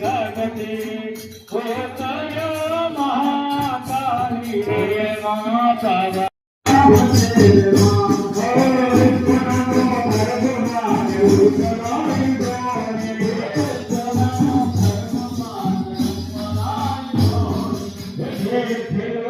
Jagathi కోతయ Mahakali Mata Hey, hey.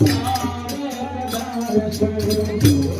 Thank you.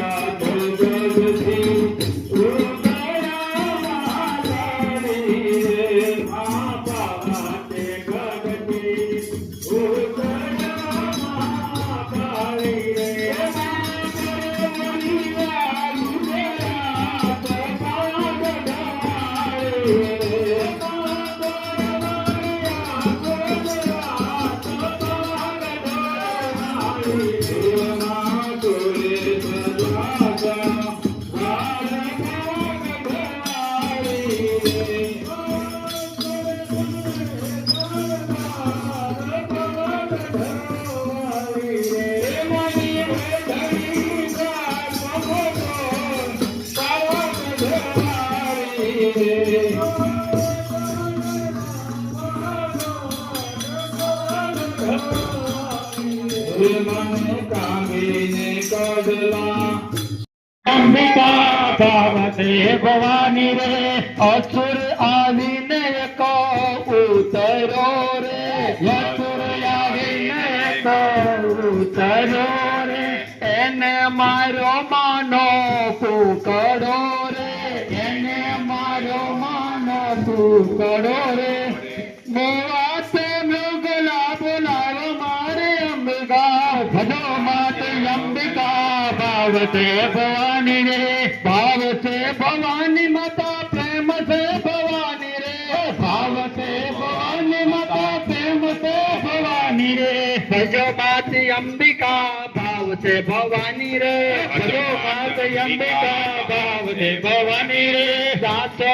Ambika Bhavani રે અસુર આવીને કો ઉતરો રે અસુર આવીને કો ઉતરો રે, એને મારો માનો પુકડો રે, એને મારો માનો પુકડો રે મોવાતે ભાવતે ભવાની રે ભાવતે ભવાની માતા પ્રેમ છે ભવાની રે. ભાવતે ભવાની માતા પ્રેમ છે ભવાની રે. ભજો માતી અંબિકા ભાવતે ભવાની રે. ભજો માતી અંબિકા ભાવતે ભવાની રે. સાચો